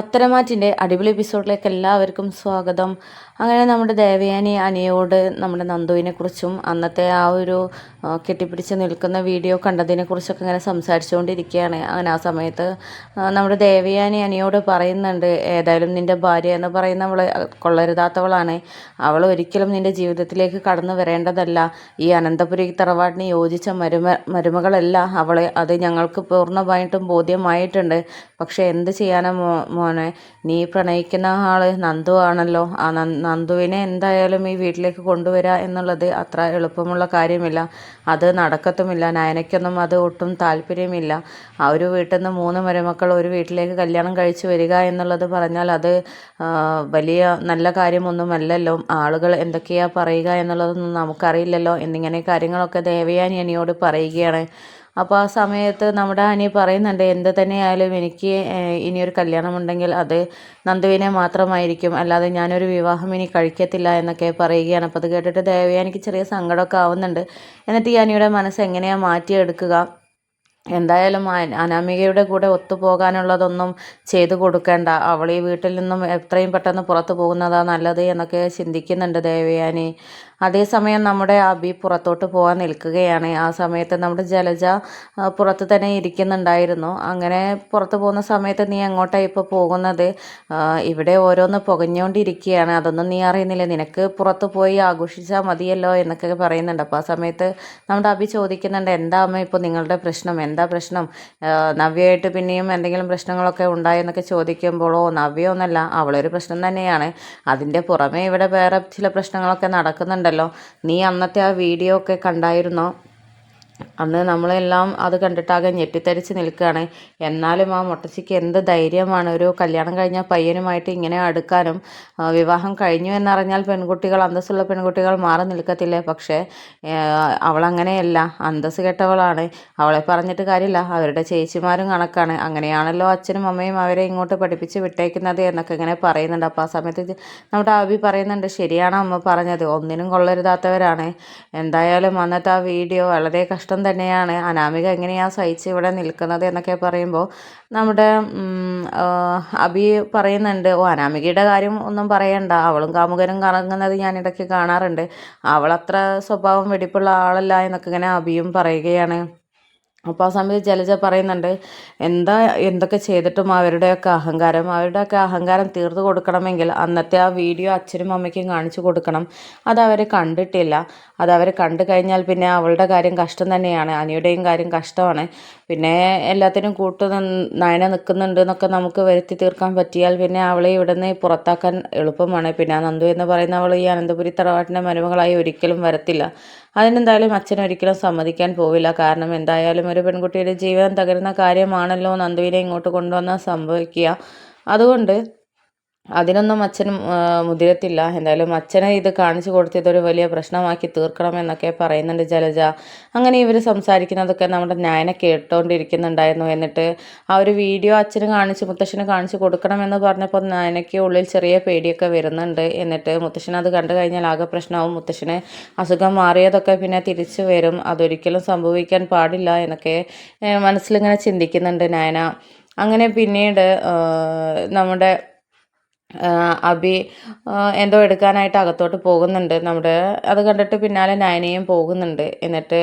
പത്തരമാറ്റിന്റെ അടിപൊളി എപ്പിസോഡിലേക്ക് എല്ലാവർക്കും സ്വാഗതം. അങ്ങനെ നമ്മുടെ ദേവയാനി അനിയോട് നമ്മുടെ നന്ദുവിനെക്കുറിച്ചും അന്നത്തെ ആ ഒരു കെട്ടിപ്പിടിച്ച് നിൽക്കുന്ന വീഡിയോ കണ്ടതിനെക്കുറിച്ചൊക്കെ ഇങ്ങനെ സംസാരിച്ചുകൊണ്ടിരിക്കുകയാണ്. അങ്ങനെ ആ സമയത്ത് നമ്മുടെ ദേവയാനി അനിയോട് പറയുന്നുണ്ട് ഏതായാലും നിന്റെ ഭാര്യ എന്ന് പറയുന്ന അവൾ കൊള്ളരുതാത്തവളാണ്. അവൾ ഒരിക്കലും നിന്റെ ജീവിതത്തിലേക്ക് കടന്നു വരേണ്ടതല്ല. ഈ അനന്തപുരി തറവാടിന് യോജിച്ച മരുമ മരുമകളല്ല അവളെ. അത് ഞങ്ങൾക്ക് പൂർണമായിട്ടും ബോധ്യമായിട്ടുണ്ട്. പക്ഷേ എന്ത് ചെയ്യാനാ മോനെ നീ പ്രണയിക്കുന്ന ആൾ നന്ദു ആണല്ലോ. ആ നന്ദുവിനെ എന്തായാലും ഈ വീട്ടിലേക്ക് കൊണ്ടുവരിക എന്നുള്ളത് അത്ര എളുപ്പമുള്ള കാര്യമില്ല. അത് നടക്കത്തുമില്ല. നയനയ്ക്കൊന്നും അത് ഒട്ടും താല്പര്യമില്ല. ആ ഒരു വീട്ടിൽ നിന്ന് മൂന്ന് മരുമക്കൾ ഒരു വീട്ടിലേക്ക് കല്യാണം കഴിച്ചു വരിക എന്നുള്ളത് പറഞ്ഞാൽ അത് വലിയ നല്ല കാര്യമൊന്നുമല്ലല്ലോ. ആളുകൾ എന്തൊക്കെയാ പറയുക എന്നുള്ളതൊന്നും നമുക്കറിയില്ലല്ലോ. എന്നിങ്ങനെ കാര്യങ്ങളൊക്കെ ദേവയാനി അനിയോട് പറയുകയാണ്. അപ്പോൾ ആ സമയത്ത് നമ്മുടെ അനി പറയുന്നുണ്ട് എന്ത് തന്നെയായാലും എനിക്ക് ഇനിയൊരു കല്യാണം ഉണ്ടെങ്കിൽ അത് നന്ദുവിനെ മാത്രമായിരിക്കും. അല്ലാതെ ഞാനൊരു വിവാഹം ഇനി കഴിക്കത്തില്ല എന്നൊക്കെ പറയുകയാണ്. അപ്പോൾ അത് കേട്ടിട്ട് ദേവയാനിക്ക് ചെറിയ സങ്കടമൊക്കെ ആവുന്നുണ്ട്. എന്നിട്ട് ഈ അനിയുടെ മനസ്സ് എങ്ങനെയാണ് മാറ്റിയെടുക്കുക? എന്തായാലും അന- അനാമികയുടെ കൂടെ ഒത്തുപോകാനുള്ളതൊന്നും ചെയ്തു കൊടുക്കേണ്ട. അവൾ ഈ വീട്ടിൽ നിന്നും എത്രയും പെട്ടെന്ന് പുറത്തു പോകുന്നതാ നല്ലത് എന്നൊക്കെ ചിന്തിക്കുന്നുണ്ട് ദേവയാനി. അതേസമയം നമ്മുടെ അബി പുറത്തോട്ട് പോകാൻ നിൽക്കുകയാണ്. ആ സമയത്ത് നമ്മുടെ ജലജ പുറത്ത് തന്നെ ഇരിക്കുന്നുണ്ടായിരുന്നു. അങ്ങനെ പുറത്ത് പോകുന്ന സമയത്ത് നീ എങ്ങോട്ടാണ് ഇപ്പോൾ പോകുന്നത്? ഇവിടെ ഓരോന്ന് പുകഞ്ഞുകൊണ്ടിരിക്കുകയാണ്. അതൊന്നും നീ അറിയുന്നില്ല. നിനക്ക് പുറത്ത് പോയി ആഘോഷിച്ചാൽ മതിയല്ലോ എന്നൊക്കെ പറയുന്നുണ്ട്. അപ്പോൾ ആ സമയത്ത് നമ്മുടെ അബി ചോദിക്കുന്നുണ്ട് എന്താ അമ്മ ഇപ്പോൾ നിങ്ങളുടെ പ്രശ്നം? എന്താ പ്രശ്നം? നവ്യയായിട്ട് പിന്നെയും എന്തെങ്കിലും പ്രശ്നങ്ങളൊക്കെ ഉണ്ടായെന്നൊക്കെ ചോദിക്കുമ്പോഴോ നവ്യൊന്നല്ല അവളൊരു പ്രശ്നം തന്നെയാണ്. അതിന്റെ പുറമേ ഇവിടെ വേറെ ചില പ്രശ്നങ്ങളൊക്കെ നടക്കുന്നുണ്ടല്ലോ. നീ അന്നത്തെ ആ വീഡിയോ ഒക്കെ കണ്ടായിരുന്നോ? അന്ന് നമ്മളെല്ലാം അത് കണ്ടിട്ടാകെ ഞെട്ടിത്തരിച്ച് നിൽക്കുകയാണ്. എന്നാലും ആ മുട്ടച്ചിക്ക് എന്ത് ധൈര്യമാണ് ഒരു കല്യാണം കഴിഞ്ഞ പയ്യനുമായിട്ട് ഇങ്ങനെ അടുക്കാനും വിവാഹം കഴിഞ്ഞു എന്നറിഞ്ഞാൽ പെൺകുട്ടികൾ അന്തസ്സുള്ള പെൺകുട്ടികൾ മാറി നിൽക്കത്തില്ലേ? പക്ഷേ അവളങ്ങനെയല്ല. അന്തസ് കെട്ടവളാണ്. അവളെ പറഞ്ഞിട്ട് കാര്യമില്ല. അവരുടെ ചേച്ചിമാരും കണക്കാണ്. അങ്ങനെയാണല്ലോ അച്ഛനും അമ്മയും അവരെ ഇങ്ങോട്ട് പഠിപ്പിച്ച് വിട്ടേക്കുന്നത് എന്നൊക്കെ ഇങ്ങനെ പറയുന്നുണ്ട്. അപ്പോൾ ആ സമയത്ത് നമ്മുടെ അബി പറയുന്നുണ്ട് ശരിയാണ് അമ്മ പറഞ്ഞത്. ഒന്നിനും കൊള്ളരുതാത്തവരാണ്. എന്തായാലും അന്നത്തെ ആ വീഡിയോ വളരെ കഷ്ടം തന്നെയാണ്. അനാമിക എങ്ങനെയാണ് സഹിച്ച് ഇവിടെ നിൽക്കുന്നത് എന്നൊക്കെ പറയുമ്പോൾ നമ്മുടെ അബി പറയുന്നുണ്ട് ഓ അനാമികയുടെ കാര്യം ഒന്നും പറയണ്ട. അവളും കാമുകനും കറങ്ങുന്നത് ഞാൻ ഇടയ്ക്ക് കാണാറുണ്ട്. അവളത്ര സ്വഭാവം വെടിപ്പുള്ള ആളല്ല എന്നൊക്കെ ഇങ്ങനെ അബിയും പറയുകയാണ്. അപ്പോൾ ആ സമയത്ത് ജലജ പറയുന്നുണ്ട് എന്താ എന്തൊക്കെ ചെയ്തിട്ടും അവരുടെയൊക്കെ അഹങ്കാരം അവരുടെയൊക്കെ അഹങ്കാരം തീർത്ത് കൊടുക്കണമെങ്കിൽ അന്നത്തെ ആ വീഡിയോ അച്ഛനും അമ്മയ്ക്കും കാണിച്ചു കൊടുക്കണം. അത് അവർ കണ്ടിട്ടില്ല. അത് അവർ കണ്ടു കഴിഞ്ഞാൽ പിന്നെ അവളുടെ കാര്യം കഷ്ടം തന്നെയാണ് അനിയുടെയും കാര്യം കഷ്ടമാണ്. പിന്നെ എല്ലാത്തിനും കൂട്ടു നയന നിൽക്കുന്നുണ്ട് എന്നൊക്കെ നമുക്ക് വരുത്തി തീർക്കാൻ പറ്റിയാൽ പിന്നെ അവളെ ഇവിടെ നിന്ന് പുറത്താക്കാൻ എളുപ്പമാണ്. പിന്നെ നന്ദു എന്ന് പറയുന്ന അവൾ ഈ അനന്തപുരി തറവാട്ടിന്റെ മരുമകളായി ഒരിക്കലും വരത്തില്ല. അതിനെന്തായാലും അച്ഛൻ ഒരിക്കലും സമ്മതിക്കാൻ പോവില്ല. കാരണം എന്തായാലും ഒരു പെൺകുട്ടിയുടെ ജീവൻ തകരുന്ന കാര്യമാണല്ലോ നന്ദുവിനെ ഇങ്ങോട്ട് കൊണ്ടുവന്നാൽ സംഭവിക്കുക. അതുകൊണ്ട് അതിനൊന്നും അച്ഛൻ മുതിരത്തില്ല. എന്തായാലും അച്ഛനെ ഇത് കാണിച്ചു കൊടുത്ത് ഇതൊരു വലിയ പ്രശ്നമാക്കി തീർക്കണം എന്നൊക്കെ പറയുന്നുണ്ട് ജലജ. അങ്ങനെ ഇവർ സംസാരിക്കുന്നതൊക്കെ നമ്മുടെ നയന കേട്ടോണ്ടിരിക്കുന്നുണ്ടായിരുന്നു. എന്നിട്ട് ആ ഒരു വീഡിയോ അച്ഛന് കാണിച്ച് മുത്തശ്ശന് കാണിച്ചു കൊടുക്കണമെന്ന് പറഞ്ഞപ്പോൾ നയനയ്ക്ക് ഉള്ളിൽ ചെറിയ പേടിയൊക്കെ വരുന്നുണ്ട്. എന്നിട്ട് മുത്തശ്ശൻ അത് കണ്ടു കഴിഞ്ഞാൽ ആകെ പ്രശ്നമാവും. മുത്തശ്ശന് അസുഖം മാറിയതൊക്കെ പിന്നെ തിരിച്ചു വരും. അതൊരിക്കലും സംഭവിക്കാൻ പാടില്ല എന്നൊക്കെ മനസ്സിലിങ്ങനെ ചിന്തിക്കുന്നുണ്ട് നയന. അങ്ങനെ പിന്നീട് നമ്മുടെ അബി എന്തോ എടുക്കാനായിട്ട് അകത്തോട്ട് പോകുന്നുണ്ട് നമ്മുടെ അത് കണ്ടിട്ട് പിന്നാലെ നയനയും പോകുന്നുണ്ട്. എന്നിട്ട്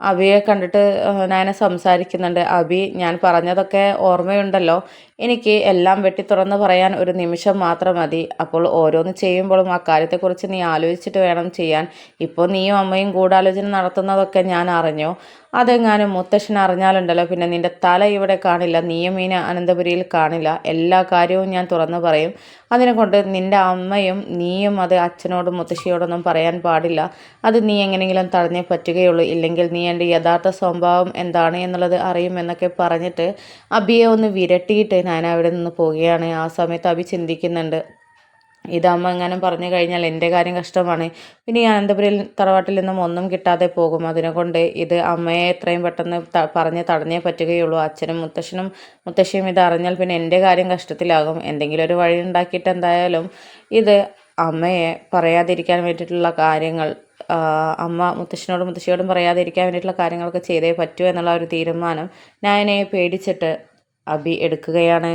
അബിയെ കണ്ടിട്ട് നയന സംസാരിക്കുന്നുണ്ട്. അബി ഞാൻ പറഞ്ഞതൊക്കെ ഓർമ്മയുണ്ടല്ലോ. എനിക്ക് എല്ലാം വെട്ടി തുറന്ന് പറയാൻ ഒരു നിമിഷം മാത്രം മതി. അപ്പോൾ ഓരോന്ന് ചെയ്യുമ്പോഴും ആ കാര്യത്തെക്കുറിച്ച് നീ ആലോചിച്ചിട്ട് വേണം ചെയ്യാൻ. ഇപ്പോൾ നീയും അമ്മയും ഗൂഢാലോചന നടത്തുന്നതൊക്കെ ഞാൻ അറിഞ്ഞു. അതെങ്ങാനും മുത്തശ്ശൻ അറിഞ്ഞാലുണ്ടല്ലോ. പിന്നെ നിന്റെ തല ഇവിടെ കാണില്ല. നീയും ഈ അനന്തപുരിയിൽ കാണില്ല. എല്ലാ കാര്യവും ഞാൻ തുറന്നു പറയും. അതിനെ കൊണ്ട് നിന്റെ അമ്മയും നീയും അത് അച്ഛനോടും മുത്തശ്ശിയോടൊന്നും പറയാൻ പാടില്ല. അത് നീ എങ്ങനെയെങ്കിലും തടഞ്ഞേ പറ്റുകയുള്ളൂ. ഇല്ലെങ്കിൽ നീ എന്റെ യഥാർത്ഥ സ്വഭാവം എന്താണ് എന്നുള്ളത് അറിയുമെന്നൊക്കെ പറഞ്ഞിട്ട് അബിയെ ഒന്ന് വിരട്ടിയിട്ട് ഞാൻ അവിടെ നിന്ന് പോവുകയാണ്. ആ സമയത്ത് അബി ചിന്തിക്കുന്നുണ്ട് ഇതമ്മ ഇങ്ങനെ പറഞ്ഞു കഴിഞ്ഞാൽ എന്റെ കാര്യം കഷ്ടമാണ്. പിന്നെ ഈ അനന്തപുരിയിൽ തറവാട്ടിൽ നിന്നും ഒന്നും കിട്ടാതെ പോകും. അതിനെക്കൊണ്ട് ഇത് അമ്മയെ എത്രയും പെട്ടെന്ന് ത- പറഞ്ഞ് തടഞ്ഞേ പറ്റുകയുള്ളൂ. അച്ഛനും മുത്തശ്ശനും മുത്തശ്ശിയും ഇത് അറിഞ്ഞാൽ പിന്നെ എന്റെ കാര്യം കഷ്ടത്തിലാകും. എന്തെങ്കിലും ഒരു വഴി ഉണ്ടാക്കിയിട്ട് എന്തായാലും ഇത് അമ്മയെ പറയാതിരിക്കാൻ വേണ്ടിയിട്ടുള്ള കാര്യങ്ങൾ അമ്മ മുത്തശ്ശനോടും മുത്തശ്ശിയോടും പറയാതിരിക്കാൻ വേണ്ടിയിട്ടുള്ള കാര്യങ്ങളൊക്കെ ചെയ്തേ പറ്റൂ എന്നുള്ള ഒരു തീരുമാനം നയനയെ പേടിച്ചിട്ട് അബി എടുക്കുകയാണ്.